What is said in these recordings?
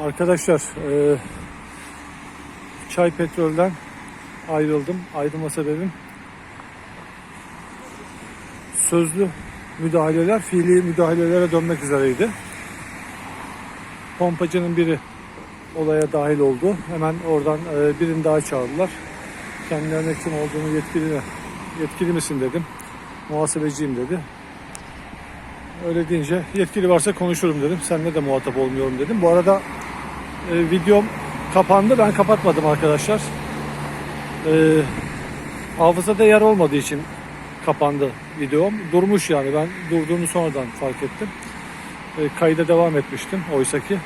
Arkadaşlar e, çay petrolden ayrıldım. Ayrılma sebebim sözlü müdahaleler fiili müdahalelere dönmek üzereydi. Pompacının biri olaya dahil oldu. Hemen oradan e, birini daha çağırdılar. Kendilerine kim olduğunu yetkili, yetkili misin dedim. Muhasebeciyim dedi. Öyle deyince yetkili varsa konuşurum dedim. Seninle de muhatap olmuyorum dedim. Bu arada e, videom kapandı. Ben kapatmadım arkadaşlar. E, hafızada yer olmadığı için kapandı videom. Durmuş yani. Ben durduğunu sonradan fark ettim. E, kayda devam etmiştim oysa ki.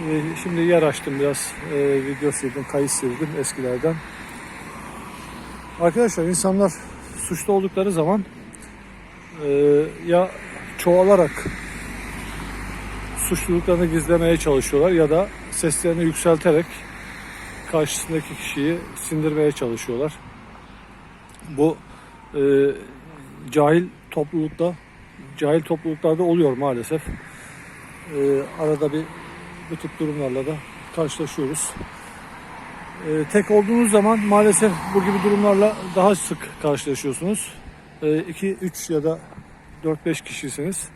E, şimdi yer açtım biraz. E, video sildim, kayıt sildim eskilerden. Arkadaşlar insanlar suçlu oldukları zaman e, ya çoğalarak suçluluklarını gizlemeye çalışıyorlar ya da seslerini yükselterek karşısındaki kişiyi sindirmeye çalışıyorlar. Bu e, cahil toplulukta cahil topluluklarda oluyor maalesef. E, arada bir bu tip durumlarla da karşılaşıyoruz. E, tek olduğunuz zaman maalesef bu gibi durumlarla daha sık karşılaşıyorsunuz. 2, 3 ya da 4-5 kişisiniz.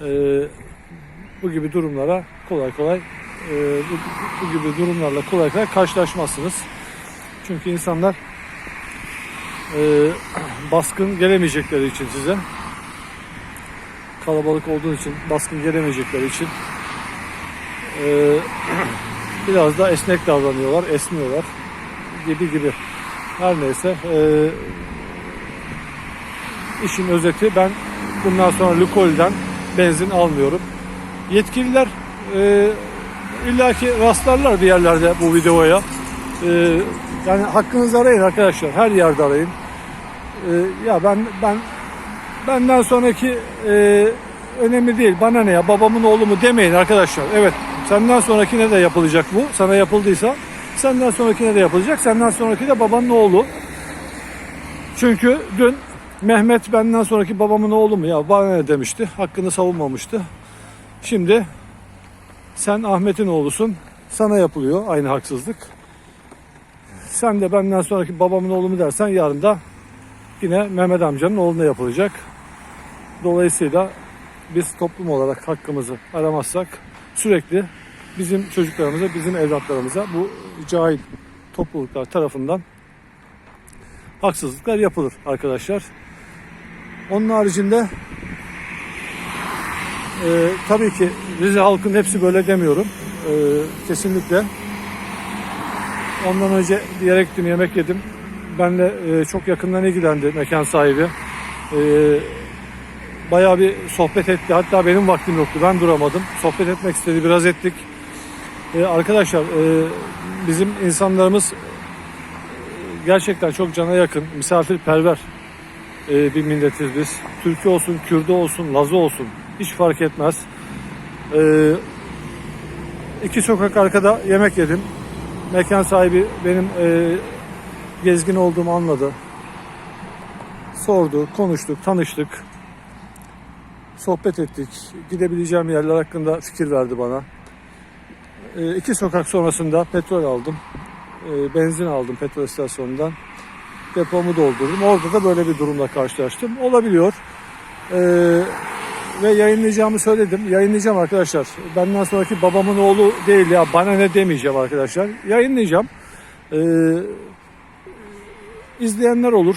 E, bu gibi durumlara kolay kolay e, bu, bu gibi durumlarla kolay kolay karşılaşmazsınız. Çünkü insanlar e, baskın gelemeyecekleri için size kalabalık olduğu için baskın gelemeyecekleri için e, biraz da esnek davranıyorlar, esmiyorlar gibi gibi. Her neyse e, işin özeti ben bundan sonra Lukoil'den benzin almıyorum. Yetkililer e, illaki rastlarlar bir yerlerde bu videoya. E, yani hakkınızı arayın arkadaşlar. Her yerde arayın. E, ya ben ben benden sonraki e, önemli değil. Bana ne ya babamın oğlu mu demeyin arkadaşlar. Evet senden sonrakine de yapılacak bu. Sana yapıldıysa senden sonrakine de yapılacak. Senden sonraki de babanın oğlu. Çünkü dün Mehmet benden sonraki babamın oğlu mu ya bana ne demişti. Hakkını savunmamıştı. Şimdi sen Ahmet'in oğlusun. Sana yapılıyor aynı haksızlık. Sen de benden sonraki babamın oğlu mu dersen yarın da yine Mehmet amcanın oğluna yapılacak. Dolayısıyla biz toplum olarak hakkımızı aramazsak sürekli bizim çocuklarımıza, bizim evlatlarımıza bu cahil topluluklar tarafından haksızlıklar yapılır arkadaşlar. Onun haricinde e, tabii ki Rize halkın hepsi böyle demiyorum. E, kesinlikle. Ondan önce bir yere yemek yedim. Benle e, çok yakından ilgilendi mekan sahibi. E, bayağı bir sohbet etti. Hatta benim vaktim yoktu. Ben duramadım. Sohbet etmek istedi. Biraz ettik. E, arkadaşlar e, bizim insanlarımız e, gerçekten çok cana yakın, misafirperver e, bir milletiz biz. Türkü olsun, Kürdü olsun, Lazı olsun hiç fark etmez. E, iki sokak arkada yemek yedim. Mekan sahibi benim e, gezgin olduğumu anladı. Sordu, konuştuk, tanıştık. Sohbet ettik. Gidebileceğim yerler hakkında fikir verdi bana. E, iki sokak sonrasında petrol aldım. E, benzin aldım petrol istasyonundan. Depomu doldurdum. Orada da böyle bir durumla karşılaştım. Olabiliyor. E, ve yayınlayacağımı söyledim. Yayınlayacağım arkadaşlar. Benden sonraki babamın oğlu değil ya bana ne demeyeceğim arkadaşlar. Yayınlayacağım. Ee, izleyenler olur.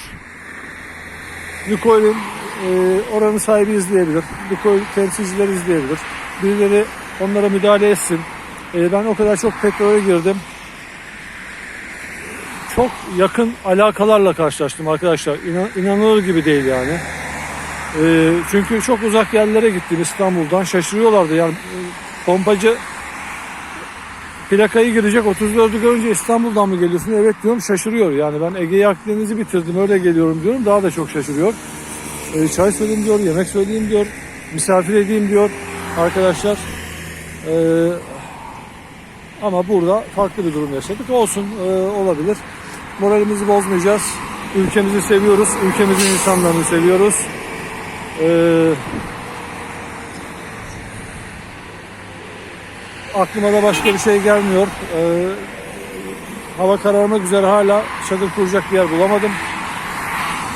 Lukoil'in e, oranın sahibi izleyebilir. Lukoil temsilcileri izleyebilir. Birileri onlara müdahale etsin. E, ben o kadar çok petrole girdim. Çok yakın alakalarla karşılaştım arkadaşlar. İnan, inanılır gibi değil yani. E, çünkü çok uzak yerlere gittim İstanbul'dan. Şaşırıyorlardı yani e, pompacı plakayı girecek 34'ü görünce İstanbul'dan mı geliyorsun? Evet diyorum şaşırıyor. Yani ben Ege'yi Akdeniz'i bitirdim öyle geliyorum diyorum. Daha da çok şaşırıyor. E, çay söyleyeyim diyor, yemek söyleyeyim diyor. Misafir edeyim diyor arkadaşlar. E, ama burada farklı bir durum yaşadık. Olsun e, olabilir. Moralimizi bozmayacağız. Ülkemizi seviyoruz. Ülkemizin insanlarını seviyoruz. Ee, aklıma da başka bir şey gelmiyor. Ee, hava kararmak üzere hala çadır kuracak bir yer bulamadım.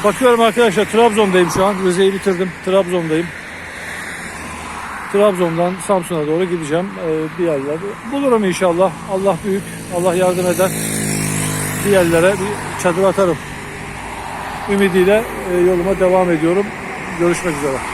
Bakıyorum arkadaşlar Trabzon'dayım şu an. Rize'yi bitirdim. Trabzon'dayım. Trabzon'dan Samsun'a doğru gideceğim ee, bir yerlerde. Bulurum inşallah. Allah büyük. Allah yardım eder. Bir yerlere bir çadır atarım. Ümidiyle e, yoluma devam ediyorum. Görüşmek üzere.